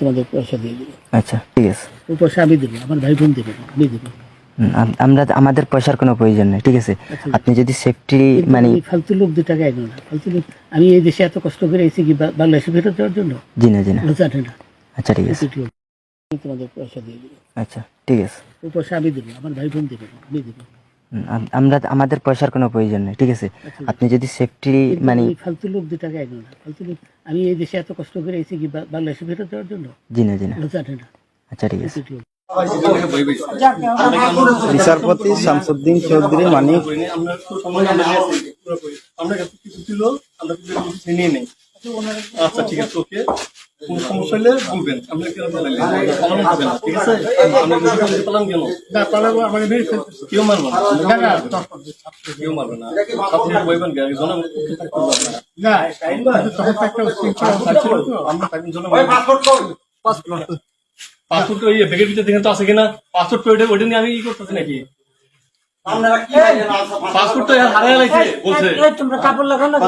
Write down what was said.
তোমাদের পয়সা দিয়ে দেবো। আচ্ছা ঠিক আছে। ও পয়সা আমি দেবো আমার ভাই বোন দেবে না আমি দেবো। আমরা আমাদের পয়সার কোনো প্রয়োজন নেই ঠিক আছে? আপনি যদি সেফটি মানে ফালতু লোক দু টাকা এগো না। ফালতু লোক আমি এই দেশে এত কষ্ট করে এসেছি কি বাংলাদেশে ফেরত দেওয়ার জন্য? জি না জি না। জানে না। আচ্ছা ঠিক আছে। তোমাদের পয়সা দিয়ে দেবো। আচ্ছা ঠিক আছে। ও পয়সা আমি দেবো আমার ভাই বোন দেবে আমি দেবো। আমরা আমাদের পয়সার কোনো প্রয়োজন নেই ঠিক আছে? আপনি যদি সেফটি মানে এই ফালতু লোক দু টাকা এগো না ফালতু লোক আমি এই দেশে এত কষ্ট করে এসেছি কি বাংলাদেশে ফেরত দেওয়ার জন্য? জি না জি না। আচ্ছা ঠিক আছে। বিচারপতি শামসুদ্দিন চৌধুরী মানিক আমরা কাছে কিছু ছিল আমরা কিন্তু নিয়ে নেই। আচ্ছা ঠিক আছে ওকে। কোন সমস্যা হলে বলবেন। আমরা কেন পালাইলে পালানো যাবে না ঠিক আছে? আমরা যদি বলি পালান কেন? না পালাবো আমাকে মেরে ফেলতেছে। কেউ মারবে না। না, না, কেউ মারবে না। ছাত্রী বইবেন কে? একজন না, তখন তো একটা উচ্ছৃঙ্খলা ছিল আমরা তাকে জন্য পাসপোর্ট ওই ব্যাগের ভিতরে দেখেন তো আছে কিনা? পাসপোর্ট ওইটা ওইটা নিয়ে আমি ই করতেছি নাকি? পাসপোর্ট তো হারাই লাগছে বলছে। তোমরা কাপড় লাগাও না